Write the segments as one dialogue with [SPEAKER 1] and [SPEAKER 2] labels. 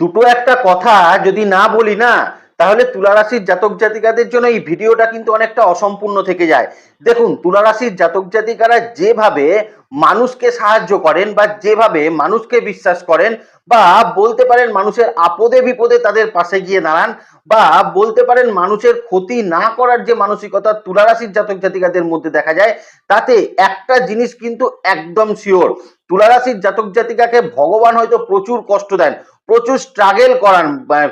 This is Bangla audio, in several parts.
[SPEAKER 1] দুটো একটা কথা যদি না বলি না, তাহলে তুলারাশির জাতক জাতিকাদের জন্য এই ভিডিওটা কিন্তু অনেকটা অসম্পূর্ণ থেকে যায়। দেখুন, তুলারাশির জাতক জাতিকারা যেভাবে মানুষকে সাহায্য করেন বা যেভাবে মানুষকে বিশ্বাস করেন বা বলতে পারেন মানুষের আপদে বিপদে তাদের পাশে গিয়ে দাঁড়ান বা বলতে পারেন মানুষের ক্ষতি না করার যে মানসিকতা তুলারাশির জাতক জাতিকাদের মধ্যে দেখা যায়, তাতে একটা জিনিস কিন্তু একদম শিওর তুলারাশির জাতক জাতিকাকে ভগবান হয়তো প্রচুর কষ্ট দেন। প্রচুর স্ট্রাগেল করান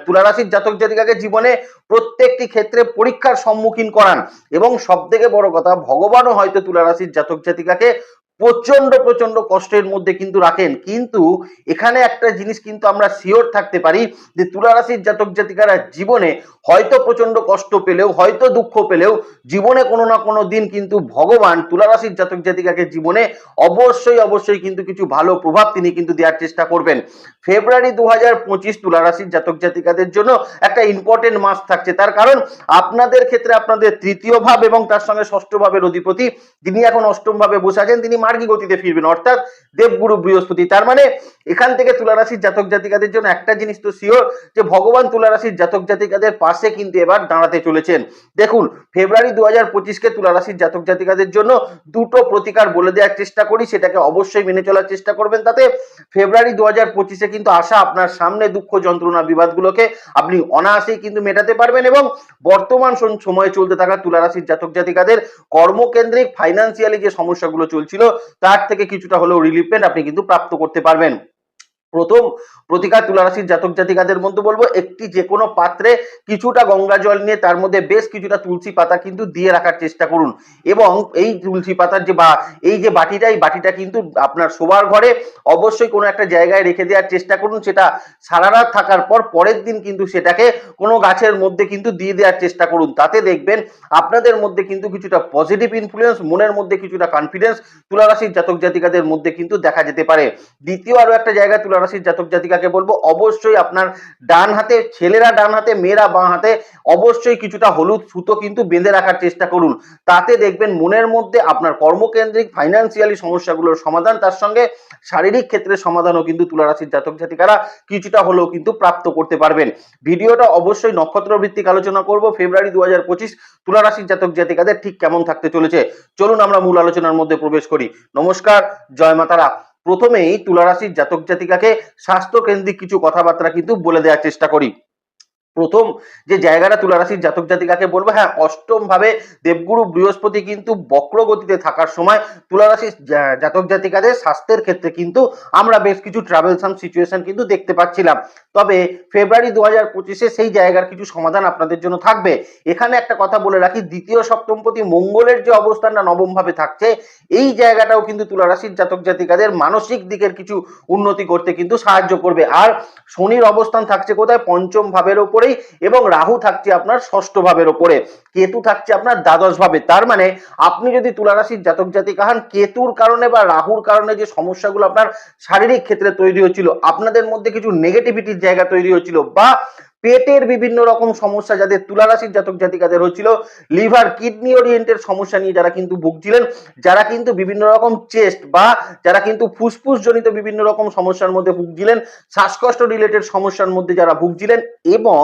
[SPEAKER 1] তুলা রাশির জাতক জাতিকাকে জীবনে প্রত্যেকটি ক্ষেত্রে পরীক্ষার সম্মুখীন করান। এবং সব থেকে বড় কথা, ভগবানও হয়তো তুলা রাশির জাতক জাতিকাকে প্রচণ্ড প্রচণ্ড কষ্টের মধ্যে কিন্তু রাখেন। কিন্তু এখানে একটা জিনিস কিন্তু আমরা শিওর থাকতে পারি যে তুলারাশির জাতক জাতিকারা জীবনে হয়তো প্রচণ্ড কষ্ট পেলেও, হয়তো দুঃখ পেলেও, জীবনে কোনো না কোনো দিন কিন্তু ভগবান তুলারাশির জাতক জাতিকাকে জীবনে অবশ্যই অবশ্যই কিন্তু কিছু ভালো প্রভাব তিনি কিন্তু দেওয়ার চেষ্টা করবেন। ফেব্রুয়ারি দু হাজার পঁচিশ তুলারাশির জাতক জাতিকাদের জন্য একটা ইম্পর্টেন্ট মাস থাকছে। তার কারণ আপনাদের ক্ষেত্রে আপনাদের তৃতীয় ভাব এবং তার সঙ্গে ষষ্ঠ ভাবের অধিপতি, তিনি এখন অষ্টম ভাবে বসে আছেন। তিনি মার্গী গতিতে ফিরবেন? অর্থাৎ দেবগুরু বৃহস্পতি। তার মানে এখান থেকে তুলা রাশির জাতক জাতিকাদের জন্য একটা জিনিস তো শিওর যে ভগবান তুলা রাশির জাতক জাতিকাদের পাশে কিন্তু এবার দাঁড়াতে চলেছেন। দেখুন, ফেব্রুয়ারি দু হাজার পঁচিশকে তুলা রাশির জাতক জাতিকাদের জন্য দুটো প্রতিকার বলে দেওয়ার চেষ্টা করি, সেটাকে অবশ্যই মেনে চলার চেষ্টা করবেন। তাতে ফেব্রুয়ারি দু হাজার পঁচিশে কিন্তু আসা আপনার সামনে, দুঃখ যন্ত্রণা বিবাদগুলোকে আপনি অনায়াসেই কিন্তু মেটাতে পারবেন এবং বর্তমান সম- সময়ে চলতে থাকা তুলারাশির জাতক জাতিকাদের কর্মকেন্দ্রিক ফাইন্যান্সিয়ালি যে সমস্যাগুলো চলছিল তার থেকে কিছুটা হলেও রিলিফ রিলিফমেন্ট আপনি কিন্তু প্রাপ্ত করতে পারবেন। প্রথম প্রতিকার তুলা রাশির জাতক জাতিকাদের মধ্যে বলব, একটি যে কোনো পাত্রে কিছুটা গঙ্গা জল নিয়ে তার মধ্যে বেশ কিছুটা তুলসী পাতা কিন্তু দিয়ে রাখার চেষ্টা করুন। এবং এই তুলসী পাতার যে বা, এই যে বাটিটা, এই বাটিটা কিন্তু আপনার শোবার ঘরে অবশ্যই কোনো একটা জায়গায় রেখে দেওয়ার চেষ্টা করুন। সেটা সারা রাত থাকার পর পরের দিন কিন্তু সেটাকে কোনো গাছের মধ্যে কিন্তু দিয়ে দেওয়ার চেষ্টা করুন। তাতে দেখবেন আপনাদের মধ্যে কিন্তু কিছুটা পজিটিভ ইনফ্লুয়েন্স মনের মধ্যে কিছুটা কনফিডেন্স তুলা রাশির জাতক জাতিকাদের মধ্যে কিন্তু দেখা যেতে পারে। দ্বিতীয় আরও একটা জায়গা তুলা রাশির জাতক জাতিকাকে বলব, অবশ্যই আপনার ডান হাতে, ছেলেরা ডান হাতে, মেয়েরা বাঁ হাতে, অবশ্যই কিছুটা হলুদ সুতো কিন্তু বেঁধে রাখার চেষ্টা করুন। তাতে দেখবেন মনের মধ্যে আপনার কর্মকেন্দ্রিক ফাইন্যান্সিয়ালি সমস্যাগুলোর সমাধান, তার সঙ্গে শারীরিক ক্ষেত্রে সমাধানও কিন্তু তুলা রাশির জাতক জাতিকারা কিছুটা হলেও কিন্তু প্রাপ্ত করতে পারবেন। ভিডিওটা অবশ্যই নক্ষত্র ভিত্তিক আলোচনা করব, ফেব্রুয়ারি দু হাজার পঁচিশ তুলা রাশির জাতক জাতিকাদের ঠিক কেমন থাকতে চলেছে। চলুন আমরা মূল আলোচনার মধ্যে প্রবেশ করি। নমস্কার, জয় মাতারা। প্রথমেই তুলারাশির জাতক জাতিকাকে স্বাস্থ্য কেন্দ্রিক কিছু কথাবার্তা কিন্তু বলে দেওয়ার চেষ্টা করি। প্রথম যে জায়গাটা তুলারাশির জাতক জাতিকাকে বলব হ্যাঁ অষ্টম ভাবে দেবগুরু বৃহস্পতি কিন্তু বক্র গতিতে থাকার সময় তুলা রাশির জা- জাতক জাতিকাদের স্বাস্থ্যের ক্ষেত্রে কিন্তু আমরা বেশ কিছু ট্রাভেলসাম সিচুয়েশন কিন্তু দেখতে পাচ্ছিলাম। তবে ফেব্রুয়ারি দু হাজার পঁচিশে সেই জায়গার কিছু সমাধান আপনাদের জন্য থাকবে। এখানে একটা কথা বলে রাখি, দ্বিতীয় সপ্তমপতি মঙ্গলের যে অবস্থানটা নবম ভাবে থাকছে, এই জায়গাটাও কিন্তু তুলারাশির জাতক জাতিকাদের মানসিক দিকের কিছু উন্নতি করতে কিন্তু সাহায্য করবে। আর শনির অবস্থান থাকছে কোথায়? পঞ্চম ভাবের ওপরেই এবং রাহু থাকছে আপনার ষষ্ঠ ভাবের ওপরে কেতু থাকছে আপনার দ্বাদশ ভাবে। তার মানে আপনি যদি তুলারাশির জাতক জাতিকা হন, কেতুর কারণে বা রাহুর কারণে যে সমস্যাগুলো আপনার শারীরিক ক্ষেত্রে তৈরি হচ্ছিল, আপনাদের মধ্যে কিছু নেগেটিভিটির জায়গা তৈরি হচ্ছিল বা পেটের বিভিন্ন রকম সমস্যা যাদের তুলা রাশির জাতক জাতিকাদের হচ্ছিল লিভার, কিডনি ওরিয়েন্টের সমস্যা নিয়ে যারা কিন্তু ভুগছিলেন, যারা কিন্তু বিভিন্ন রকম চেস্ট বা যারা কিন্তু ফুসফুস জনিত বিভিন্ন রকম সমস্যার মধ্যে ভুগছিলেন, শ্বাসকষ্ট রিলেটেড সমস্যার মধ্যে যারা ভুগছিলেন এবং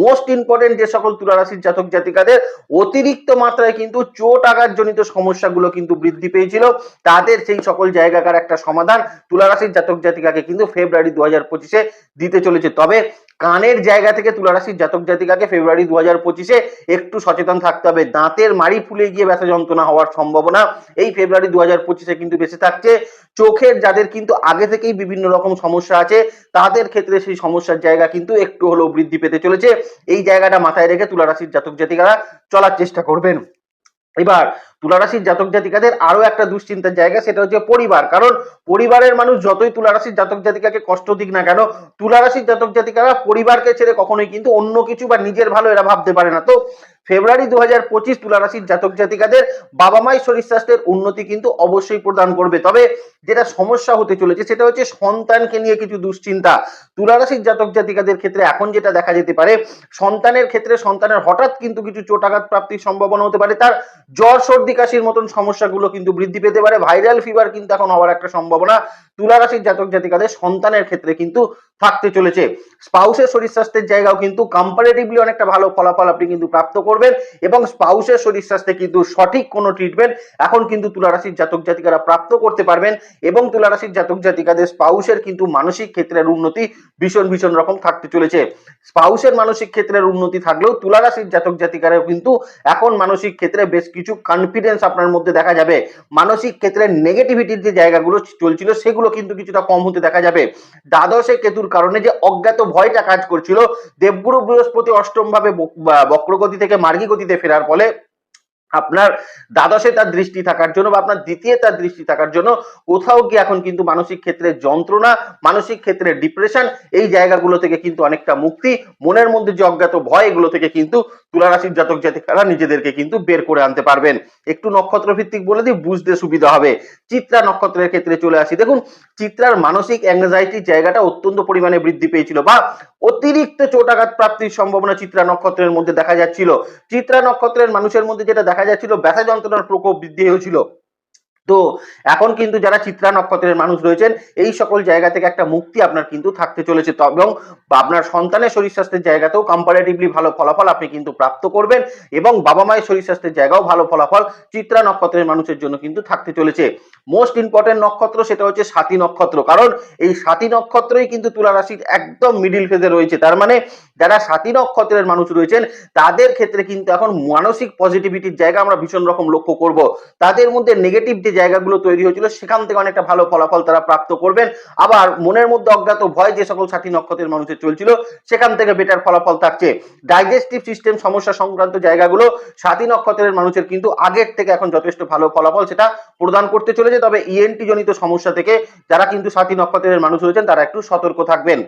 [SPEAKER 1] মোস্ট ইম্পর্টেন্ট যে সকল তুলা রাশির জাতক জাতিকাদের অতিরিক্ত মাত্রায় কিন্তু চোট আঘাত জনিত সমস্যাগুলো কিন্তু বৃদ্ধি পেয়েছিল। তাদের সেই সকল জায়গাকার একটা সমাধান তুলারাশির জাতক জাতিকাকে কিন্তু ফেব্রুয়ারি দু হাজার পঁচিশে দিতে চলেছে। তবে কানের জায়গা থেকে তুলারাশির জাতক জাতিকাকে ফেব্রুয়ারি দু হাজার পঁচিশে একটু সচেতন থাকতে হবে। দাঁতের মাড়ি ফুলে গিয়ে ব্যথা যন্ত্রণা হওয়ার সম্ভাবনা এই ফেব্রুয়ারি দু হাজার পঁচিশে কিন্তু বেঁচে থাকছে। চোখের যাদের কিন্তু আগে থেকেই বিভিন্ন রকম সমস্যা আছে, তাদের ক্ষেত্রে সেই সমস্যার জায়গা কিন্তু একটু হলেও বৃদ্ধি পেতে চলেছে। এই জায়গাটা মাথায় রেখে তুলারাশির জাতক জাতিকারা চলার চেষ্টা করবেন। এবার তুলারাশির জাতক জাতিকাদের আরও একটা দুশ্চিন্তার জায়গা, সেটা হচ্ছে পরিবার। কারণ পরিবারের মানুষ যতই তুলারাশির জাতক জাতিকাকে কষ্ট দিক না কেন, তুলারাশির জাতক জাতিকারা পরিবারকে ছেড়ে কখনোই কিন্তু অন্য কিছু বা নিজের ভালো এরা ভাবতে পারে না। তো ফেব্রুয়ারি দু হাজার পঁচিশ তুলা রাশির জাতক জাতিকাদের বাবা মায়ের শরীর স্বাস্থ্যের উন্নতি কিন্তু অবশ্যই প্রদান করবে। তবে যেটা সমস্যা হতে চলেছে সেটা হচ্ছে সন্তানকে নিয়ে কিছু দুশ্চিন্তা। তুলারাশির জাতক জাতিকাদের ক্ষেত্রে এখন যেটা দেখা যেতে পারে, সন্তানের ক্ষেত্রে সন্তানের হঠাৎ কিন্তু কিছু চোটাঘাত প্রাপ্তির সম্ভাবনা হতে পারে। তার জ্বর, সর্দি, কাশির মতন সমস্যাগুলো কিন্তু বৃদ্ধি পেতে পারে। ভাইরাল ফিভার কিন্তু এখন হওয়ার একটা সম্ভাবনা। তুলারাশির জাতক জাতিকাদের সন্তানের ক্ষেত্রে কিন্তু থাকতে চলেছে। স্পাউসের শরীর স্বাস্থ্যের জায়গাও কিন্তু কম্পারেটিভলি অনেকটা ভালো ফলাফল আপনি কিন্তু প্রাপ্ত করবেন এবং স্পাউসের শরীর স্বাস্থ্যে কিন্তু সঠিক কোনো ট্রিটমেন্ট এখন কিন্তু তুলারাশির জাতক জাতিকারা প্রাপ্ত করতে পারবেন এবং তুলারাশির জাতক জাতিকাদের স্পাউসের কিন্তু মানসিক ক্ষেত্রের উন্নতি ভীষণ ভীষণ রকম থাকতে চলেছে। স্পাউসের মানসিক ক্ষেত্রের উন্নতি থাকলেও তুলারাশির জাতক জাতিকারাও কিন্তু এখন মানসিক ক্ষেত্রে বেশ কিছু কনফিডেন্স আপনার মধ্যে দেখা যাবে। মানসিক ক্ষেত্রে নেগেটিভিটির যে জায়গাগুলো চলছিল সেগুলো কিন্তু কিছুটা কম হতে দেখা যাবে। দ্বাদশে কেতুর কারণে যে অজ্ঞাত ভয়টা কাজ করছিল। দেবগুরু বৃহস্পতি অষ্টম ভাবে বক্রগতি থেকে মার্গী গতিতে ফেরার ফলে আপনার দ্বাদশে তার দৃষ্টি থাকার জন্য বা আপনার দ্বিতীয় তার দৃষ্টি থাকার জন্য কোথাও কি এখন কিন্তু মানসিক ক্ষেত্রে যন্ত্রণা, মানসিক ক্ষেত্রে ডিপ্রেশন এই জায়গাগুলো থেকে কিন্তু অনেকটা মুক্তি। মনের মধ্যে যে অজ্ঞাত ভয় এগুলো থেকে কিন্তু তুলারাশির জাতক জাতিকারা নিজেদেরকে কিন্তু বের করে আনতে পারবেন। একটু নক্ষত্র ভিত্তিক বলে দিই, বুঝতে সুবিধা হবে। চিত্রা নক্ষত্রের ক্ষেত্রে চলে আসি। দেখুন, চিত্রার মানসিক অ্যাংজাইটির জায়গাটা অত্যন্ত পরিমাণে বৃদ্ধি পেয়েছিল বা অতিরিক্ত চোটাঘাত প্রাপ্তির সম্ভাবনা চিত্রা নক্ষত্রের মধ্যে দেখা যাচ্ছিল। চিত্রা নক্ষত্রের মানুষের মধ্যে যেটা দেখা যাচ্ছিল, ব্যথা যন্ত্রণার প্রকোপ বৃদ্ধি হয়েছিল। তো এখন কিন্তু যারা চিত্রা নক্ষত্রের মানুষ রয়েছেন, এই সকল জায়গা থেকে একটা মুক্তি আপনার কিন্তু থাকতে চলেছে। এবং আপনার সন্তানের শরীর স্বাস্থ্যের জায়গাতেও কম্পারেটিভলি ভালো ফলাফল আপনি কিন্তু প্রাপ্ত করবেন এবং বাবা মায়ের শরীর স্বাস্থ্যের জায়গাও ভালো ফলাফল চিত্রা নক্ষত্রের মানুষের জন্য কিন্তু থাকতে চলেছে। মোস্ট ইম্পর্টেন্ট নক্ষত্র সেটা হচ্ছে সাথী নক্ষত্র। কারণ এই সাথী নক্ষত্রই কিন্তু তুলা রাশির একদম মিডিল ফেজে রয়েছে। তার মানে যারা সাথী নক্ষত্রের মানুষ রয়েছেন, তাদের ক্ষেত্রে কিন্তু এখন মানসিক পজিটিভিটির জায়গা আমরা ভীষণ রকম লক্ষ্য করব। তাদের মধ্যে নেগেটিভ যে জায়গাগুলো তৈরি হয়েছিল, সেখান থেকে অনেকটা ভালো ফলাফল তারা প্রাপ্ত করবেন। আবার মনের মধ্যে অজ্ঞাত ভয় যে সকল সাথী নক্ষত্রের মানুষের চলছিল, সেখান থেকে বেটার ফলাফল থাকছে। ডাইজেস্টিভ সিস্টেম সমস্যা সংক্রান্ত জায়গাগুলো সাথী নক্ষত্রের মানুষের কিন্তু আগের থেকে এখন যথেষ্ট ভালো ফলাফল সেটা প্রদান করতে চলেছে। তবে ইএনটি জনিত সমস্যা থেকে যারা কিন্তু সাথী নক্ষত্রের মানুষ রয়েছেন, তারা একটু সতর্ক থাকবেন।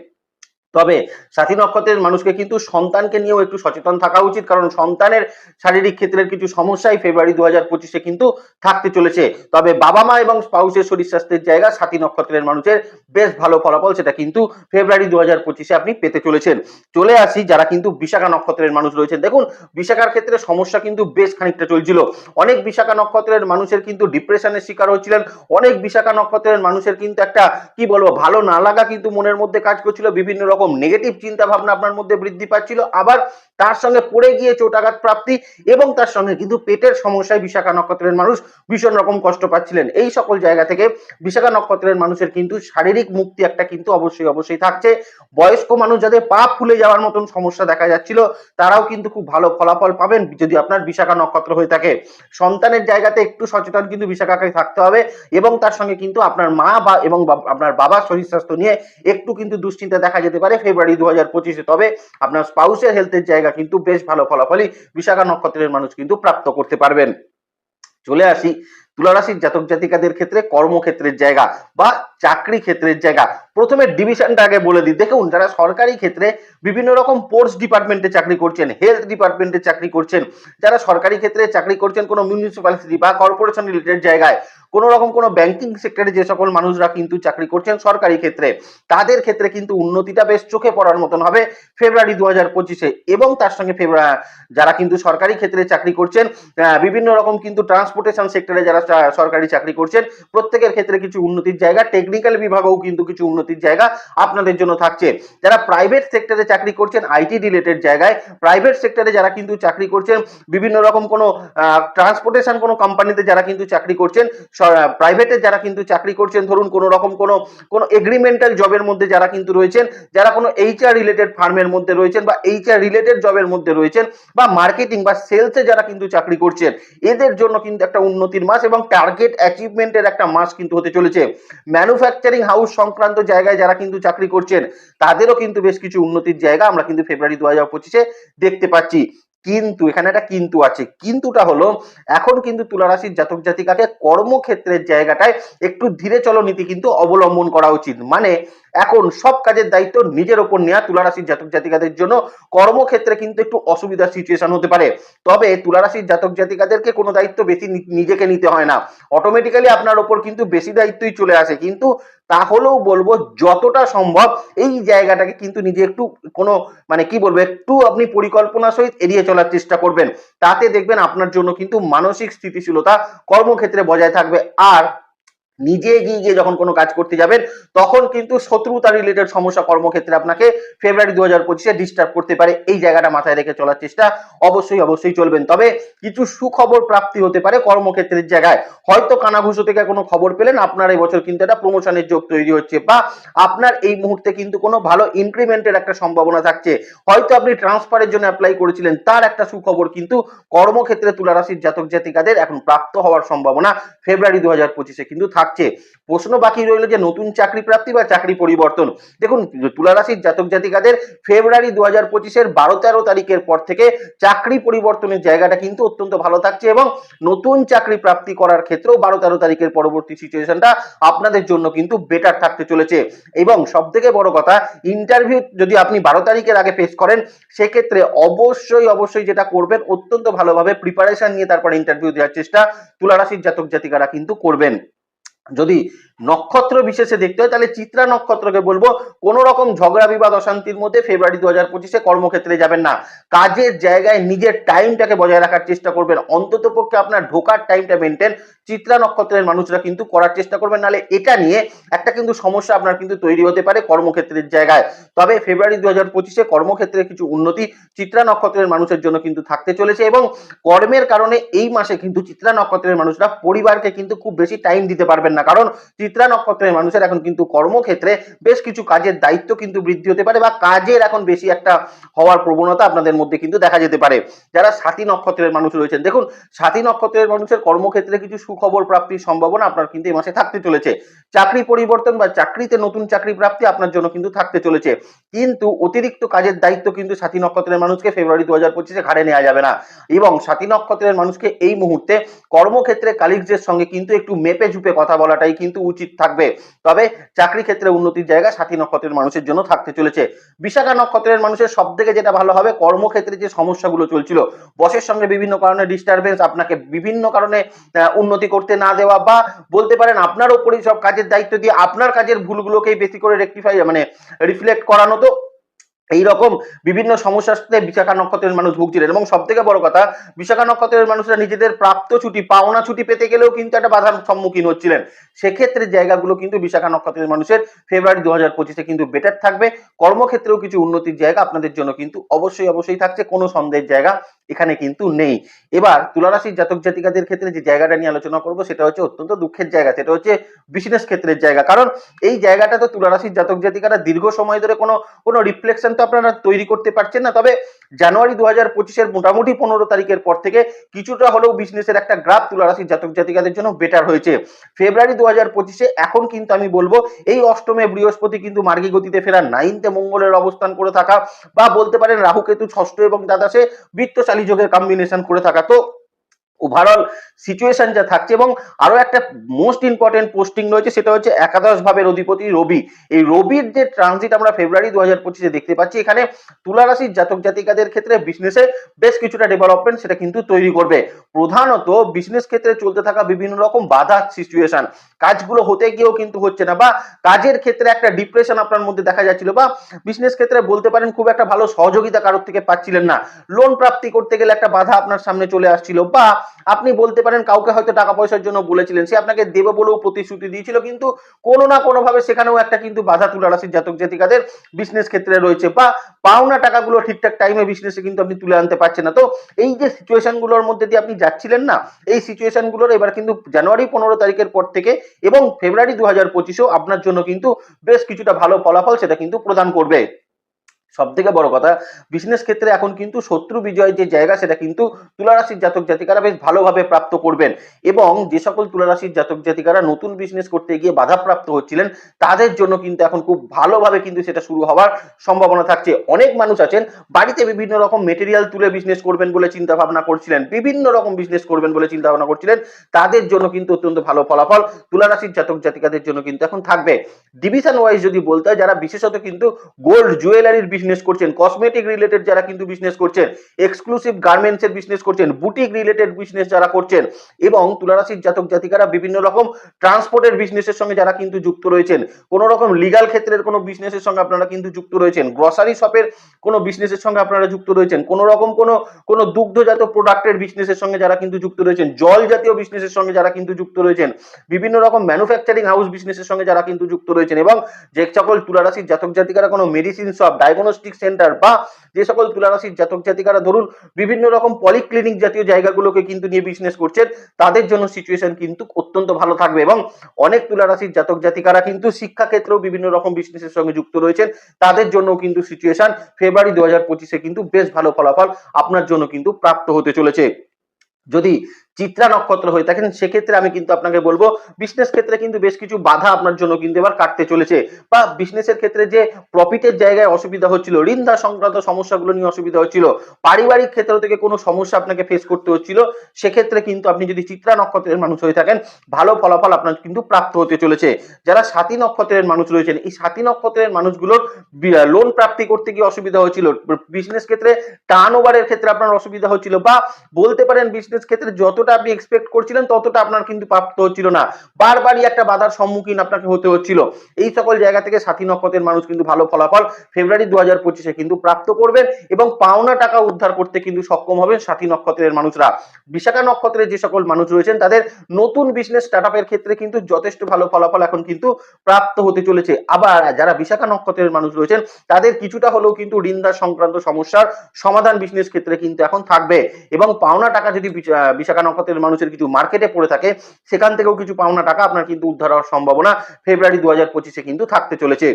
[SPEAKER 1] তবে সাথী নক্ষত্রের মানুষকে কিন্তু সন্তানকে নিয়েও একটু সচেতন থাকা উচিত, কারণ সন্তানের শারীরিক ক্ষেত্রের কিছু সমস্যাই ফেব্রুয়ারি দু হাজার পঁচিশে কিন্তু থাকতে চলেছে। তবে বাবা মা এবং স্পাউসের শরীর স্বাস্থ্যের জায়গা সাথী নক্ষত্রের মানুষের বেশ ভালো ফলাফল, সেটা কিন্তু ফেব্রুয়ারি দু হাজার পঁচিশে আপনি পেতে চলেছেন। চলে আসি যারা কিন্তু বিশাখা নক্ষত্রের মানুষ রয়েছেন। দেখুন, বিশাখার ক্ষেত্রে সমস্যা কিন্তু বেশ খানিকটা চলছিল। অনেক বিশাখা নক্ষত্রের মানুষের কিন্তু ডিপ্রেশনের শিকার হচ্ছিলেন অনেক বিশাখা নক্ষত্রের মানুষের কিন্তু একটা, কি বলব, ভালো না লাগা কিন্তু মনের মধ্যে কাজ করছিল। বিভিন্ন রকম রকম নেগেটিভ চিন্তা ভাবনা আপনার মধ্যে বৃদ্ধি পাচ্ছিল, আবার তার সঙ্গে পড়ে গিয়ে চোটাঘাত প্রাপ্তি এবং তার সঙ্গে কিন্তু পেটের সমস্যায় বিশাখা নক্ষত্রের মানুষ ভীষণ রকম কষ্ট পাচ্ছিলেন। এই সকল জায়গা থেকে বিশাখা নক্ষত্রের মানুষের কিন্তু শারীরিক মুক্তি একটা কিন্তু অবশ্যই অবশ্যই থাকছে। বয়স্ক মানুষ যাদের পা ফুলে যাওয়ার মতন সমস্যা দেখা যাচ্ছিল, তারাও কিন্তু খুব ভালো ফলাফল পাবেন যদি আপনার বিশাখা নক্ষত্র হয়ে থাকে। সন্তানের জায়গাতে একটু সচেতন কিন্তু বিশাখাকে থাকতে হবে এবং তার সঙ্গে কিন্তু আপনার মা বা এবং আপনার বাবার শরীর স্বাস্থ্য নিয়ে একটু কিন্তু দুশ্চিন্তা দেখা যেতে পারে। ফেব্রুয়ারি দু হাজার পঁচিশে। তবে আপনার স্পাউসের হেলথের জায়গা কিন্তু বেশ ভালো ফলাফলই বিশাখা নক্ষত্রের মানুষ কিন্তু প্রাপ্ত করতে পারবেন। চলে আসি তুলারাশির জাতক জাতিকাদের ক্ষেত্রে কর্মক্ষেত্রের জায়গা বা চাকরি ক্ষেত্রের জায়গা। প্রথমে ডিভিশনটা আগে বলে দিই। দেখুন, যারা সরকারি ক্ষেত্রে বিভিন্ন রকম পোর্টস ডিপার্টমেন্টে চাকরি করছেন হেলথ ডিপার্টমেন্টে চাকরি করছেন, যারা সরকারি ক্ষেত্রে চাকরি করছেন কোনো মিউনিসিপ্যালিটি বা কর্পোরেশন রিলেটেড জায়গায়, কোনো রকম কোনো ব্যাংকিং সেক্টরে যে সকল মানুষরা কিন্তু চাকরি করছেন সরকারি ক্ষেত্রে, তাদের ক্ষেত্রে কিন্তু উন্নতিটা বেশ চোখে পড়ার মতন হবে ফেব্রুয়ারি দু হাজার পঁচিশে। এবং তার সঙ্গে ফেব্রুয়ারি, যারা কিন্তু সরকারি ক্ষেত্রে চাকরি করছেন বিভিন্ন রকম কিন্তু ট্রান্সপোর্টেশন সেক্টরে যারা সরকারি চাকরি করছেন, প্রত্যেকের ক্ষেত্রে কিছু উন্নতির জায়গা টেকনিক্যাল বিভাগেও কিন্তু কিছু উন্নতির জায়গা আপনাদের জন্য থাকছে। যারা প্রাইভেট সেক্টরে চাকরি করছেন আইটি রিলেটেড জায়গায় প্রাইভেট সেক্টরে যারা কিন্তু চাকরি করছেন, বিভিন্ন রকম কোনো ট্রান্সপোর্টেশন কোনো কোম্পানিতে যারা কিন্তু চাকরি করছেন প্রাইভেটে যারা কিন্তু চাকরি করছেন, ধরুন কোনো রকম কোনো কোনো এগ্রিমেন্টাল জবের মধ্যে যারা কিন্তু রয়েছেন, যারা কোনো এইচআর রিলেটেড ফার্মের মধ্যে রয়েছেন বা এইচআর রিলেটেড জবের মধ্যে রয়েছেন বা মার্কেটিং বা সেলসে যারা কিন্তু চাকরি করছেন, এদের জন্য কিন্তু একটা উন্নতির মাস এবং টার্গেট অ্যাচিভমেন্টের একটা মাস কিন্তু হতে চলেছে। ম্যানুফ্যাকচারিং হাউস সংক্রান্ত জায়গায় যারা কিন্তু চাকরি করছেন, তাদেরও কিন্তু বেশ কিছু উন্নতির জায়গা আমরা কিন্তু ফেব্রুয়ারি দু হাজার পঁচিশে দেখতে পাচ্ছি। কিন্তু, এখানে একটা কিন্তু আছে। কিন্তুটা হলো, এখন কিন্তু তুলারাশির জাতক জাতিকাকে কর্মক্ষেত্রের জায়গাটায় একটু ধীরে চলো নীতি কিন্তু অবলম্বন করা উচিত। মানে এখন সব কাজের দায়িত্ব নিজের ওপর নেওয়া তুলারাশির জাতক জাতিকাদের জন্য কর্মক্ষেত্রে কিন্তু একটু অসুবিধার সিচুয়েশন হতে পারে। তবে তুলারাশির জাতক জাতিকাদেরকে কোনো দায়িত্ব বেশি নিজেকে নিতে হয় না। অটোমেটিক্যালি আপনার ওপর কিন্তু বেশি দায়িত্বই চলে আসে। কিন্তু তাহলেও বলব যতটা সম্ভব এই জায়গাটাকে কিন্তু নিজে একটু কোনো মানে কি বলব, একটু আপনি পরিকল্পনা সহিত এড়িয়ে চলার চেষ্টা করবেন। তাতে দেখবেন আপনার জন্য কিন্তু মানসিক স্থিতিশীলতা কর্মক্ষেত্রে বজায় থাকবে। আর নিজে গিয়ে যখন কোনো কাজ করতে যাবেন, তখন কিন্তু শত্রুতা রিলেটেড সমস্যা কর্মক্ষেত্রে আপনাকে ফেব্রুয়ারি দু হাজার পঁচিশে ডিস্টার্ব করতে পারে। এই জায়গাটা মাথায় রেখে চলার চেষ্টা অবশ্যই অবশ্যই চলবেন। তবে কিছু সুখবর প্রাপ্তি হতে পারে কর্মক্ষেত্রের জায়গায়। হয়তো কানাঘুষো থেকে কোনো খবর পেলেন, আপনার এই বছর কিন্তু একটা প্রমোশনের যোগ তৈরি হচ্ছে বা আপনার এই মুহূর্তে কিন্তু কোনো ভালো ইনক্রিমেন্টের একটা সম্ভাবনা থাকছে। হয়তো আপনি ট্রান্সফারের জন্য অ্যাপ্লাই করেছিলেন, তার একটা সুখবর কিন্তু কর্মক্ষেত্রে তুলা রাশির জাতক জাতিকাদের এখন প্রাপ্ত হওয়ার সম্ভাবনা ফেব্রুয়ারি দু হাজার পঁচিশে কিন্তু থাকছে। প্রশ্ন বাকি রইল যে নতুন চাকরি প্রাপ্তি বা চাকরি পরিবর্তন। দেখুন তুলা রাশির জাতক জাতিকাদের ফেব্রুয়ারি দু হাজার পঁচিশের বারো তেরো তারিখের পর থেকে চাকরি পরিবর্তনের জায়গাটা কিন্তু অত্যন্ত ভালো থাকছে এবং নতুন চাকরি প্রাপ্তি করার ক্ষেত্রেও বারো তেরো তারিখের পরবর্তী সিচুয়েশনটা আপনাদের জন্য কিন্তু বেটার থাকতে চলেছে। এবং সব থেকে বড় কথা, ইন্টারভিউ যদি আপনি বারো তারিখের আগে ফেস করেন, সেক্ষেত্রে অবশ্যই অবশ্যই যেটা করবেন, অত্যন্ত ভালোভাবে প্রিপারেশন নিয়ে তারপর ইন্টারভিউ দেওয়ার চেষ্টা তুলা রাশির জাতক জাতিকারা কিন্তু করবেন। যদি নক্ষত্র বিশেষে দেখতে হয়, তাহলে চিত্রা নক্ষত্রকে বলব, কোন রকম ঝগড়া বিবাদ অশান্তির মধ্যে ফেব্রুয়ারি দু হাজার পঁচিশে কর্মক্ষেত্রে যাবেন না। কাজের জায়গায় নিজের টাইমটাকে বজায় রাখার চেষ্টা করবেন। অন্তত পক্ষে আপনার ঢোকার টাইমটা মেনটেন চিত্রা নক্ষত্রের মানুষরা কিন্তু করার চেষ্টা করবেন, নাহলে এটা নিয়ে একটা কিন্তু সমস্যা আপনার কিন্তু তৈরি হতে পারে কর্মক্ষেত্রের জায়গায়। তবে ফেব্রুয়ারি দু হাজার পঁচিশে কর্মক্ষেত্রে কিছু উন্নতি চিত্রা নক্ষত্রের মানুষের জন্য কিন্তু থাকতে চলেছে এবং কর্মের কারণে এই মাসে কিন্তু চিত্রা নক্ষত্রের মানুষরা পরিবারকে কিন্তু খুব বেশি টাইম দিতে পারবেন না। কারণ চিত্রা নক্ষত্রের মানুষের এখন কিন্তু কর্মক্ষেত্রে বেশ কিছু কাজের দায়িত্ব কিন্তু বৃদ্ধি হতে পারে বা কাজের এখন বেশি একটা হওয়ার প্রবণতা আপনাদের মধ্যে কিন্তু দেখা যেতে পারে। যারা সাথী নক্ষত্রের মানুষ রয়েছেন, দেখুন সাথী নক্ষত্রের মানুষের কর্মক্ষেত্রে কিছু সুখবর প্রাপ্তির সম্ভাবনা আপনার কিন্তু এই মাসে থাকতে চলেছে। চাকরি পরিবর্তন বা চাকরিতে নতুন চাকরি প্রাপ্তি আপনার জন্য কিন্তু থাকতে চলেছে। কিন্তু অতিরিক্ত কাজের দায়িত্ব কিন্তু সাথী নক্ষত্রের মানুষকে ফেব্রুয়ারি দু হাজার পঁচিশে ঘাড়ে নেওয়া যাবে না। এবং সাথী নক্ষত্রের মানুষকে এই মুহূর্তে কর্মক্ষেত্রে কালিগসের সঙ্গে কিন্তু একটু মেপে ঝুপে কথা বলাটাই কিন্তু উচিত থাকবে। তবে চাকরি ক্ষেত্রে উন্নতির জায়গা সাথী নক্ষত্রের মানুষের জন্য থাকতে চলেছে। বিশাখা নক্ষত্রের মানুষের সব থেকে যেটা ভালো হবে, কর্মক্ষেত্রে যে সমস্যাগুলো চলছিল, বসের সঙ্গে বিভিন্ন কারণে ডিস্টারবেন্স আপনাকে বিভিন্ন কারণে উন্নতি করতে না দেওয়া বা বলতে পারেন আপনার উপরই সব কাজের দায়িত্ব দিয়ে আপনার কাজের ভুলগুলোকেই বেশি করে রেকটিফাই মানে রিফ্লেক্ট করানো তো এইরকম বিভিন্ন সমস্যার সাথে বিশাখা নক্ষত্রের মানুষ ভুগছিলেন। এবং সব থেকে বড় কথা, বিশাখা নক্ষত্রের মানুষরা নিজেদের প্রাপ্ত ছুটি, পাওনা ছুটি পেতে গেলেও কিন্তু একটা বাধার সম্মুখীন হচ্ছিলেন। সেক্ষেত্রে জায়গাগুলো কিন্তু বিশাখা নক্ষত্রের মানুষের ফেব্রুয়ারি দু হাজার পঁচিশে কিন্তু বেটার থাকবে। কর্মক্ষেত্রেও কিছু উন্নতির জায়গা আপনাদের জন্য কিন্তু অবশ্যই অবশ্যই থাকছে। কোনো সন্দেহের জায়গা এখানে কিন্তু নেই। এবার তুলারাশির জাতক জাতিকাদের ক্ষেত্রে যে জায়গাটা নিয়ে আলোচনা করব, সেটা হচ্ছে অত্যন্ত দুঃখের জায়গা। সেটা হচ্ছে বিজনেস ক্ষেত্রের জায়গা। কারণ এই জায়গাটা তো তুলারাশির জাতক জাতিকারা দীর্ঘ সময় ধরে কোনো কোনো রিফ্লেকশন তো আপনারা তৈরি করতে পারছেন না। তবে জানুয়ারি দু হাজার পঁচিশের মোটামুটি পনেরো তারিখের পর থেকে কিছুটা হলেও বিজনেসের একটা গ্রাফ তুলা রাশি জাতক জাতিকাদের জন্য বেটার হয়েছে। ফেব্রুয়ারি দু হাজার পঁচিশে এখন কিন্তু আমি বলব, এই অষ্টমে বৃহস্পতি কিন্তু মার্গী গতিতে ফেরা নাইনতে মঙ্গলের অবস্থান করে থাকা, বা বলতে পারেন রাহু কেতু ষষ্ঠ এবং দ্বাদশে বৃত্তশালী যোগের কম্বিনেশন করে থাকা। তো ওভারঅল সিচুয়েশন যা থাকছে এবং আরও একটা মোস্ট ইম্পর্টেন্ট পোস্টিং রয়েছে, সেটা হচ্ছে একাদশ ভাবের অধিপতি রবি। এই রবির যে ট্রানজিট আমরা ফেব্রুয়ারি দু হাজার পঁচিশে দেখতে পাচ্ছি, এখানে তুলা রাশির জাতক জাতিকাদের ক্ষেত্রে বিজনেসে বেশ কিছুটা ডেভেলপমেন্ট সেটা কিন্তু তৈরি করবে। প্রধানত বিজনেস ক্ষেত্রে চলতে থাকা বিভিন্ন রকম বাধা সিচুয়েশন কাজগুলো হতে গিয়েও কিন্তু হচ্ছে না বা কাজের ক্ষেত্রে একটা ডিপ্রেশন আপনার মধ্যে দেখা যাচ্ছিল বা বিজনেস ক্ষেত্রে বলতে পারেন খুব একটা ভালো সহযোগিতা কারোর থেকে পাচ্ছিলেন না। লোন প্রাপ্তি করতে গেলে একটা বাধা আপনার সামনে চলে আসছিল বা আপনি বলতে পারেন কাউকে হয়তো টাকা পয়সার জন্য বলেছিলেন, সে আপনাকে দেবে বলেও প্রতিশ্রুতি দিয়েছিল, কিন্তু কোনো না কোনোভাবে সেখানেও একটা কিন্তু বাধা তুলা রাশির জাতক জাতিকাদের বিজনেস ক্ষেত্রে রয়েছে বা পাওনা টাকাগুলো ঠিকঠাক টাইমে বিজনেসে কিন্তু আপনি তুলে আনতে পারছেন না। তো এই যে সিচুয়েশনগুলোর মধ্যে দিয়ে আপনি যাচ্ছিলেন না, এই সিচুয়েশনগুলোর এবার কিন্তু জানুয়ারি পনেরো তারিখের পর থেকে এবং ফেব্রুয়ারি দু হাজার পঁচিশেও আপনার জন্য কিন্তু বেশ কিছুটা ভালো ফলাফল সেটা কিন্তু প্রদান করবে। সব থেকে বড় কথা বিজনেস ক্ষেত্রে এখন কিন্তু শত্রু বিজয় যে জায়গা, সেটা কিন্তু তুলারাশির জাতক জাতিকারা বেশ ভালোভাবে প্রাপ্ত করবেন। এবং যে সকল তুলারাশির জাতক জাতিকারা নতুন বিজনেস করতে গিয়ে বাধাপ্রাপ্ত হচ্ছিলেন, তাদের জন্য কিন্তু এখন খুব ভালোভাবে কিন্তু সেটা শুরু হওয়ার সম্ভাবনা থাকছে। অনেক মানুষ আছেন, বাড়িতে বিভিন্ন রকম মেটেরিয়াল তুলে বিজনেস করবেন বলে চিন্তা ভাবনা করছিলেন, বিভিন্ন রকম বিজনেস করবেন বলে চিন্তা ভাবনা করছিলেন, তাদের জন্য কিন্তু অত্যন্ত ভালো ফলাফল তুলারাশির জাতক জাতিকাদের জন্য কিন্তু এখন থাকবে। ডিভিশন ওয়াইজ যদি বলতে হয়, যারা বিশেষত কিন্তু গোল্ড জুয়েলারির বিজনেস করছেন কসমেটিক রিলেটেড যারা কিন্তু বিজনেস করছেন এক্সক্লুসিভ গার্মেন্টস এর বিজনেস করছেন বুটিক রিলেটেড বিজনেস যারা করছেন এবং তুলারাশির জাতক জাতিকারা বিভিন্ন রকম ট্রান্সপোর্টের বিজনেসের সঙ্গে যারা কিন্তু যুক্ত রয়েছেন, কোনো রকম লিগাল ক্ষেত্রের কোনো বিজনেসের সঙ্গে আপনারা কিন্তু যুক্ত রয়েছেন গ্রসারি শপের কোনো বিজনেসের সঙ্গে আপনারা যুক্ত রয়েছেন, কোনো রকম কোনো কোনো দুগ্ধজাত প্রোডাক্টের বিজনেসের সঙ্গে যারা কিন্তু যুক্ত রয়েছেন, জল জাতীয় বিজনেসের সঙ্গে যারা কিন্তু যুক্ত রয়েছেন, বিভিন্ন রকম ম্যানুফ্যাকচারিং হাউস বিজনেসের সঙ্গে যারা কিন্তু যুক্ত রয়েছেন এবং যে সকল তুলারাশির জাতক জাতিকারা কোনো মেডিসিন শপ ডায়াগনস্টিক সেন্টার বা যে সকল তুলারাশির জাতক জাতিকারা ধরুন, বিভিন্ন রকম পলিক্লিনিক জাতীয় জায়গাগুলোকে কিন্তু নিয়ে বিজনেস করছেন, তাদের জন্য সিচুয়েশন কিন্তু অত্যন্ত ভালো থাকবে এবং অনেক তুলারাশির জাতক জাতিকারা কিন্তু শিক্ষা ক্ষেত্রেও বিভিন্ন রকম বিজনেসের সঙ্গে যুক্ত রয়েছেন, তাদের জন্য কিন্তু সিচুয়েশন ফেব্রুয়ারি দু হাজার পঁচিশে কিন্তু বেশ ভালো ফলাফল আপনার জন্য কিন্তু প্রাপ্ত হতে চলেছে। যদি চিত্রা নক্ষত্র হয়ে থাকেন, সেক্ষেত্রে আমি কিন্তু আপনাকে বলব বিজনেস ক্ষেত্রে কিন্তু বেশ কিছু বাধা আপনার জন্য কিন্তু এবার কাটতে চলেছে। বা বিজনেসের ক্ষেত্রে যে প্রফিটের জায়গায় অসুবিধা হচ্ছিল ঋণদার সংক্রান্ত সমস্যাগুলো নিয়ে অসুবিধা হচ্ছিল, পারিবারিক ক্ষেত্র থেকে কোনো সমস্যা আপনাকে ফেস করতে হচ্ছিল, সেক্ষেত্রে কিন্তু আপনি যদি চিত্রা নক্ষত্রের মানুষ হয়ে থাকেন, ভালো ফলাফল আপনার কিন্তু প্রাপ্ত হতে চলেছে। যারা সাতী নক্ষত্রের মানুষ রয়েছেন, এই সাতী নক্ষত্রের মানুষগুলোর লোন প্রাপ্তি করতে গিয়ে অসুবিধা হয়েছিল বিজনেস ক্ষেত্রে টার্ন ওভারের ক্ষেত্রে আপনার অসুবিধা হচ্ছিল, বা বলতে পারেন বিজনেস ক্ষেত্রে যতটা আপনি এক্সপেক্ট করছিলেন, ততটা আপনার কিন্তু প্রাপ্ত হচ্ছিল না। বারবারই একটা বাধার সম্মুখীন আপনাকে হতে হচ্ছিল। এই সকল জায়গা থেকে সাথী নক্ষত্রের মানুষ কিন্তু ভালো ফলাফল ফেব্রুয়ারি দু হাজার পঁচিশে কিন্তু প্রাপ্ত করবেন এবং পাওনা টাকা উদ্ধার করতে কিন্তু সক্ষম হবেন সাথী নক্ষত্রের মানুষরা। বিশাখা নক্ষত্রের যে সকল মানুষ রয়েছেন, তাদের নতুন বিজনেস স্টার্ট আপের ক্ষেত্রে কিন্তু যথেষ্ট ভালো ফলাফল এখন কিন্তু প্রাপ্ত হতে চলেছে। আবার যারা বিশাখা নক্ষত্রের মানুষ রয়েছেন, তাদের কিছুটা হলেও কিন্তু ঋণদার সংক্রান্ত সমস্যার সমাধান বিজনেস ক্ষেত্রে কিন্তু এখন থাকবে। এবং পাওনা টাকা যদি বিশা- বিশাখা নক্ষত্রের মানুষের কিছু মার্কেটে পড়ে থাকে, সেখান থেকেও কিছু পাওনা টাকা আপনার কিন্তু উদ্ধার হওয়ার সম্ভাবনা ফেব্রুয়ারি দু হাজার পঁচিশে কিন্তু থাকতে চলেছে।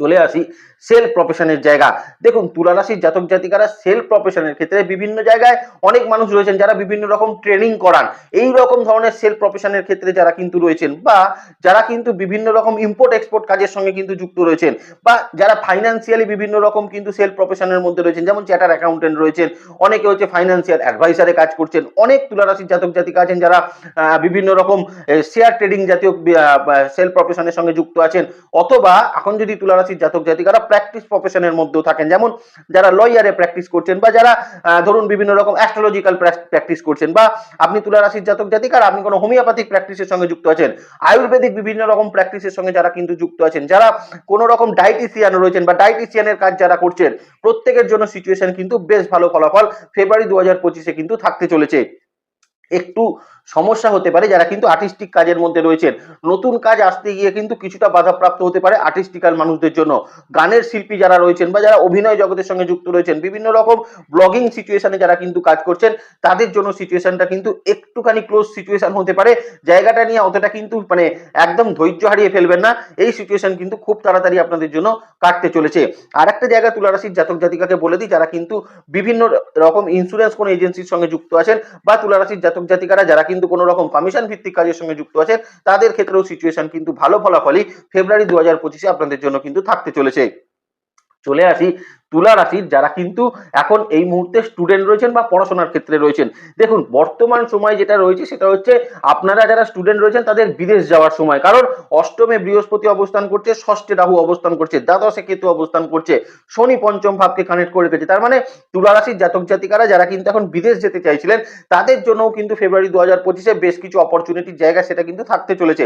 [SPEAKER 1] চলে আসি সেলফ প্রফেশনের জায়গা। দেখুন তুলা রাশির জাতক জাতিকারা সেলফ প্রফেশনের ক্ষেত্রে বিভিন্ন জায়গায় অনেক মানুষ রয়েছেন যারা বিভিন্ন রকম ট্রেনিং করান। এই রকম ধরনের সেলফ প্রফেশনের ক্ষেত্রে যারা কিন্তু রয়েছেন বা যারা কিন্তু বিভিন্ন রকম ইম্পোর্ট এক্সপোর্ট কাজের সঙ্গে কিন্তু যুক্ত রয়েছেন বা যারা ফাইন্যান্সিয়ালি বিভিন্ন রকম কিন্তু সেলফ প্রফেশনের মধ্যে রয়েছেন, যেমন চ্যাটার অ্যাকাউন্টেন্ট রয়েছেন, অনেকে হচ্ছে ফাইন্যান্সিয়াল অ্যাডভাইসারে কাজ করছেন, অনেক তুলা রাশির জাতক জাতিকা আছেন যারা বিভিন্ন রকম শেয়ার ট্রেডিং জাতীয় সেলফ প্রফেশনের সঙ্গে যুক্ত আছেন। অথবা এখন যদি তুলা রাশির জাতক জাতিকারা প্র্যাকটিস প্রফেশনের মধ্যেও থাকেন। যেমন যারা লয়ারে প্র্যাকটিস করছেন বা যারা ধরুন বিভিন্ন রকম অ্যাস্ট্রোলজিক্যাল প্র্যাকটিস করছেন বা আপনি তুলা রাশির জাতক জাতিকার, আপনি কোনো হোমিওপ্যাথিক প্র্যাকটিসের সঙ্গে যুক্ত আছেন, আয়ুর্বেদিক বিভিন্ন রকম প্র্যাকটিসের সঙ্গে যারা কিন্তু যুক্ত আছেন, যারা কোনো রকম ডাইটিসিয়ান রয়েছেন বা ডাইটিসিয়ানের কাজ যারা করছেন, প্রত্যেকের জন্য সিচুয়েশন কিন্তু বেশ ভালো ফলাফল ফেব্রুয়ারি দু হাজার পঁচিশে কিন্তু থাকতে চলেছে। একটু সমস্যা হতে পারে, যারা কিন্তু আর্টিস্টিক কাজের মধ্যে রয়েছেন। নতুন কাজ আসতে গিয়ে কিন্তু কিছুটা বাধাপ্রাপ্ত হতে পারে আর্টিস্টিক্যাল মানুষদের জন্য। গানের শিল্পী যারা রয়েছেন বা যারা অভিনয় জগতের সঙ্গে যুক্ত রয়েছেন, বিভিন্ন রকম ব্লগিং সিচুয়েশনে যারা কিন্তু কাজ করছেন, তাদের জন্য সিচুয়েশনটা কিন্তু একটুখানি ক্লোজ সিচুয়েশন হতে পারে। জায়গাটা নিয়ে অতটা কিন্তু মানে একদম ধৈর্য হারিয়ে ফেলবেন না। এই সিচুয়েশন কিন্তু খুব তাড়াতাড়ি আপনাদের জন্য কাটতে চলেছে। আর একটা জায়গা তুলারাশির জাতক জাতিকাকে বলে দিই, যারা কিন্তু বিভিন্ন রকম ইন্স্যুরেন্স কোন এজেন্সির সঙ্গে যুক্ত আছেন বা তুলারাশির জাতক জাতিকারা যারা কিন্তু কোনো রকম কমিশন ভিত্তিক কাজের সঙ্গে যুক্ত আছেন, তাদের ক্ষেত্রেও সিচুয়েশন কিন্তু ভালো ফলাফলই ফেব্রুয়ারি দু হাজার পঁচিশে আপনাদের জন্য কিন্তু থাকতে চলেছে। চলে আসি তুলা রাশির যারা কিন্তু এখন এই মুহূর্তে স্টুডেন্ট রয়েছেন বা পড়াশোনার ক্ষেত্রে রয়েছেন। দেখুন, বর্তমান সময় যেটা রয়েছে সেটা হচ্ছে আপনারা যারা স্টুডেন্ট রয়েছেন তাদের বিদেশ যাওয়ার সময়। কারণ অষ্টমে বৃহস্পতি অবস্থান করছে, ষষ্ঠে রাহু অবস্থান করছে, দ্বাদশে কেতু অবস্থান করছে, শনি পঞ্চম ভাবকে কানেক্ট করে রেখেছে তার মানে তুলা রাশির জাতক জাতিকারা যারা কিন্তু এখন বিদেশ যেতে চাইছিলেন, তাদের জন্যও কিন্তু ফেব্রুয়ারি দু হাজার পঁচিশে বেশ কিছু অপরচুনিটির জায়গা সেটা কিন্তু থাকতে চলেছে।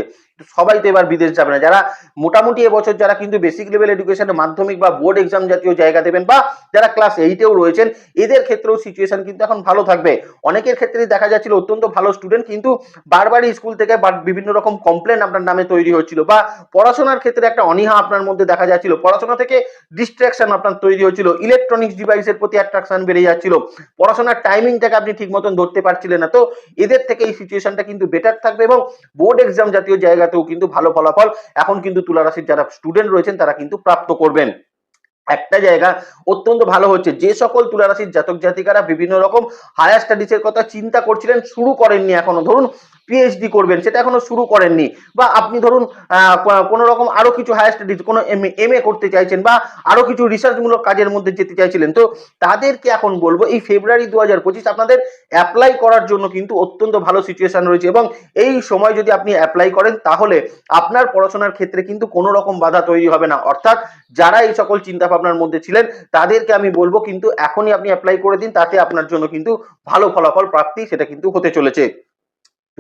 [SPEAKER 1] সবাই তো এবার বিদেশ যাবে না। যারা মোটামুটি এবছর যারা কিন্তু বেসিক লেভেল এডুকেশনে মাধ্যমিক বা বোর্ড এক্সাম জাতীয় জায়গা দেবেন বা যারা ক্লাস এইটেও রয়েছেন, এদের ক্ষেত্রেও সিচুয়েশন কিন্তু এখন ভালো থাকবে। অনেকের ক্ষেত্রে দেখা যাচ্ছিল অত্যন্ত ভালো স্টুডেন্ট কিন্তু বারবারই স্কুল থেকে বিভিন্ন রকম কমপ্লেন আপনার নামে তৈরি হচ্ছিল বা পড়াশোনার ক্ষেত্রে একটা অনীহা আপনার মধ্যে দেখা যাচ্ছিল। পড়াশোনা থেকে ডিস্ট্রাকশন আপনার তৈরি হচ্ছিল। ইলেকট্রনিক্স ডিভাইসের প্রতি অ্যাট্রাকশন বেড়ে যাচ্ছিল। পড়াশোনার টাইমিংটাকে আপনি ঠিক মতন ধরতে পারছিলেন না। তো এদের থেকে এই সিচুয়েশনটা কিন্তু বেটার থাকবে এবং বোর্ড এক্সাম জাতীয় জায়গাতেও কিন্তু ভালো ফলাফল এখন কিন্তু তুলা রাশির যারা স্টুডেন্ট রয়েছেন তারা কিন্তু প্রাপ্ত করবেন। একটা জায়গা অত্যন্ত ভালো হচ্ছে। যে সকল তুলারাশির জাতক জাতিকারা বিভিন্ন রকম হায়ার স্টাডিজের কথা চিন্তা করছিলেন, শুরু করেননি এখনও। ধরুন পিএইচডি করবেন, সেটা এখনও শুরু করেননি বা আপনি ধরুন কোনো রকম আরও কিছু হায়ার স্টাডিজ কোনো এম এ করতে চাইছেন বা আরও কিছু রিসার্চমূলক কাজের মধ্যে যেতে চাইছিলেন, তো তাদেরকে এখন বলব এই ফেব্রুয়ারি দু পঁচিশ আপনাদের অ্যাপ্লাই করার জন্য কিন্তু অত্যন্ত ভালো সিচুয়েশন রয়েছে এবং এই সময় যদি আপনি অ্যাপ্লাই করেন তাহলে আপনার পড়াশোনার ক্ষেত্রে কিন্তু কোনো রকম বাধা তৈরি হবে না। অর্থাৎ যারা এই সকল চিন্তা ভাবনার মধ্যে ছিলেন, তাদেরকে আমি বলব কিন্তু এখনই আপনি অ্যাপ্লাই করে দিন, তাতে আপনার জন্য কিন্তু ভালো ফলাফল, প্রাপ্তি সেটা কিন্তু হতে চলেছে।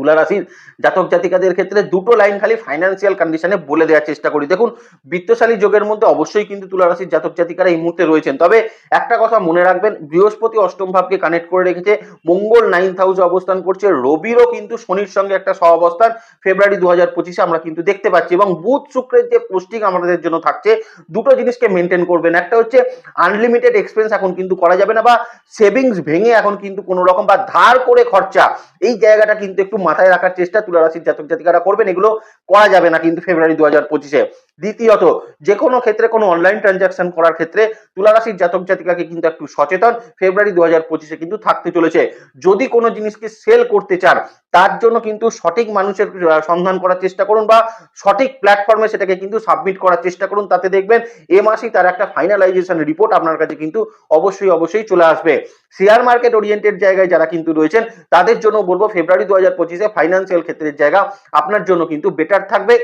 [SPEAKER 1] তুলা রাশির জাতক জাতিকাদের ক্ষেত্রে দুটো লাইন খালি ফাইন্যান্সিয়াল কন্ডিশনে বলে দেওয়ার চেষ্টা করি। দেখুন, বিত্তশালী যোগের মধ্যে অবশ্যই কিন্তু তুলা রাশির জাতক জাতিকারা এই মুহূর্তে রয়েছেন। তবে একটা কথা মনে রাখবেন, বৃহস্পতি অষ্টম ভাবকে কানেক্ট করে রেখেছে, মঙ্গল নাইন্থ হাউসে অবস্থান করছে, রবিরও কিন্তু শনির সঙ্গে একটা সহাবস্থান ফেব্রুয়ারি দু হাজার পঁচিশে আমরা কিন্তু দেখতে পাচ্ছি এবং বুধ শুক্রের যে পোস্টিং আমাদের জন্য থাকছে, দুটো জিনিসকে মেনটেন করবেন। একটা হচ্ছে আনলিমিটেড এক্সপেন্স এখন কিন্তু করা যাবে না বা সেভিংস ভেঙে এখন কিন্তু কোনো রকম বা ধার করে খরচা, এই জায়গাটা কিন্তু একটু মাথায় রাখার চেষ্টা তুলারাশির জাতক জাতিকারা করবেন, এগুলো করা যাবে না কিন্তু ফেব্রুয়ারি দু হাজার পঁচিশে। দ্বিতীয়ত যে কোনো ক্ষেত্রে কোনো অনলাইন ট্রানজাকশন করার ক্ষেত্রে তুলা রাশির জাতক জাতিকাকে কিন্তু একটু সচেতন। ফেব্রুয়ারি দু হাজার পঁচিশে কিন্তু থাকতে চলেছে। যদি কোনো জিনিসকে সেল করতে চান, তার জন্য কিন্তু সঠিক মানুষের সন্ধান করার চেষ্টা করুন বা সঠিক প্ল্যাটফর্মে সেটাকে কিন্তু সাবমিট করার চেষ্টা করুন। তাতে দেখবেন এ মাসেই তার একটা ফাইনালাইজেশন রিপোর্ট আপনার কাছে কিন্তু অবশ্যই অবশ্যই চলে আসবে। শেয়ার মার্কেট ওরিয়েন্টেড জায়গায় যারা কিন্তু রয়েছেন, তাদের জন্য বলব, ফেব্রুয়ারি দু হাজার পঁচিশে ফাইন্যান্সিয়াল ক্ষেত্রের জায়গা আপনার জন্য কিন্তু বেটার থাকবে।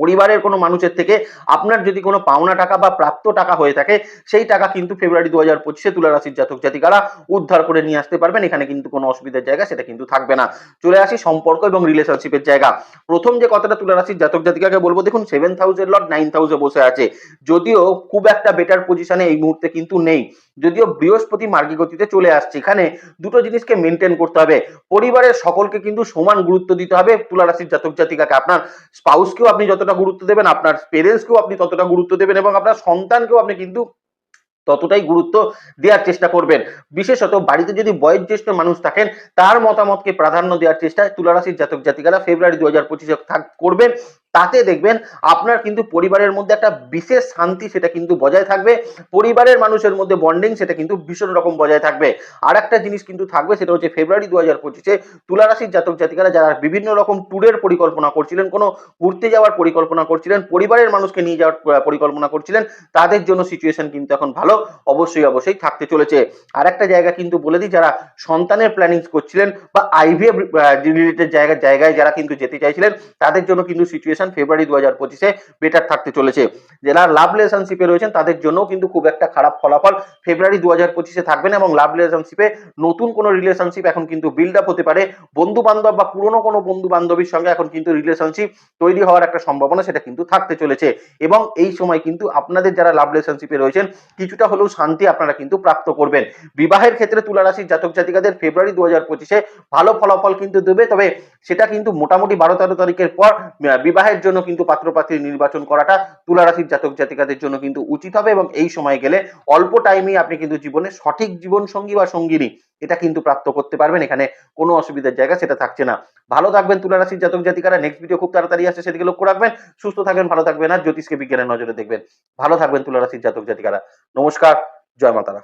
[SPEAKER 1] পরিবারের কোনো মানুষের থেকে আপনার যদি কোনো পাওনা টাকা বা প্রাপ্ত টাকা হয়ে থাকে, সেই টাকা কিন্তু ফেব্রুয়ারি দু হাজার পঁচিশে তুলা রাশির জাতক জাতিকারা উদ্ধার করে নিয়ে আসতে পারবেন। এখানে কিন্তু কোনো অসুবিধার জায়গা সেটা কিন্তু থাকবে না। চলে আসি সম্পর্ক এবং রিলেশনশিপের জায়গা। প্রথম যে কথাটা তুলা রাশির জাতক জাতিকাকে বলব, দেখুন seven thousand lot nine thousand বসে আছে। যদিও খুব একটা বেটার পজিশনে এই মুহূর্তে কিন্তু নেই। যদিও বৃহস্পতি মার্গী গতিতে চলে আসছে। এখানে দুটো জিনিসকে মেনটেন করতে হবে। পরিবারের সকলকে কিন্তু সমান গুরুত্ব দিতে হবে। তুলা রাশির জাতক জাতিকাকে আপনার স্পাউসকেও আপনি যতটা গুরুত্ব দেবেন, আপনার পেরেন্টসকেও আপনি ততটা গুরুত্ব দেবেন এবং আপনার সন্তানকেও আপনি কিন্তু ততটাই গুরুত্ব দেওয়ার চেষ্টা করবেন। বিশেষত বাড়িতে যদি বয়োজ্যেষ্ঠ মানুষ থাকেন, তার মতামতকে প্রাধান্য দেওয়ার চেষ্টায় তুলারাশির জাতক জাতিকারা ফেব্রুয়ারি দু হাজার পঁচিশে করবেন। তাতে দেখবেন আপনার কিন্তু পরিবারের মধ্যে একটা বিশেষ শান্তি সেটা কিন্তু বজায় থাকবে। পরিবারের মানুষের মধ্যে বন্ডিং সেটা কিন্তু ভীষণ রকম বজায় থাকবে। আর একটা জিনিস কিন্তু থাকবে সেটা হচ্ছে ফেব্রুয়ারি দু হাজার পঁচিশে তুলারাশির জাতক জাতিকারা যারা বিভিন্ন রকম ট্যুরের পরিকল্পনা করছিলেন, কোনো ঘুরতে যাওয়ার পরিকল্পনা করছিলেন, পরিবারের মানুষকে নিয়ে যাওয়ার পরিকল্পনা করছিলেন, তাদের জন্য সিচুয়েশন কিন্তু এখন ভালো, অবশ্যই অবশ্যই থাকতে চলেছে। আর একটা জায়গা কিন্তু বলে দিই, যারা সন্তানের প্ল্যানিং করছিলেন বা আইভিএফ রিলেটেড জায়গা, জায়গায় যারা কিন্তু যেতে চাইছিলেন, তাদের জন্য কিন্তু সিচুয়েশন ফেব্রুয়ারি দু হাজার পঁচিশে বেটার থাকতে চলেছে। যারা লাভ রিলেশনশিপে রয়েছেন তাদের জন্য কিন্তু খুব একটা খারাপ ফলাফল ফেব্রুয়ারি দু হাজার পঁচিশে থাকবে না এবং লাভ রিলেশনশিপে নতুন কোনো রিলেশনশিপ এখন কিন্তু বিল্ড আপ হতে পারে। বন্ধু বান্ধব বা পুরনো কোনো বন্ধু বান্ধবীর সঙ্গে এখন কিন্তু রিলেশনশিপ তৈরি হওয়ার একটা সম্ভাবনা সেটা কিন্তু থাকতে চলেছে। এবং এই সময় কিন্তু আপনাদের যারা লাভ রিলেশনশিপে রয়েছেন কিছুটা হলেও শান্তি আপনারা কিন্তু প্রাপ্ত করবেন। বিবাহের ক্ষেত্রে তুলা রাশির জাতক জাতিকাদের ফেব্রুয়ারি দু হাজার পঁচিশে ভালো ফলাফল কিন্তু দেবে তবে সেটা কিন্তু মোটামুটি বারো তেরো তারিখের পর আহ, বিবাহের জন্য কিন্তু পাত্রপাত্রী নির্বাচন করাটা তুলা রাশির জাতক জাতিকাদের জন্য কিন্তু উচিত হবে এবং এই সময় গেলে অল্প টাইমেই আপনি কিন্তু জীবনে সঠিক জীবন সঙ্গী বা সঙ্গিনী এটা কিন্তু প্রাপ্ত করতে পারবেন। এখানে কোনো অসুবিধার জায়গা সেটা থাকছে না। ভালো থাকবেন তুলা রাশির জাতক জাতিকারা। নেক্সট ভিডিও খুব তাড়াতাড়ি আসছে, সেদিকে লক্ষ্য রাখবেন। সুস্থ থাকবেন, ভালো থাকবেন আর জ্যোতিষকে বিজ্ঞানের নজরে দেখবেন। ভালো থাকবেন তুলা রাশির জাতক জাতিকারা। নমস্কার, জয় মাতারা।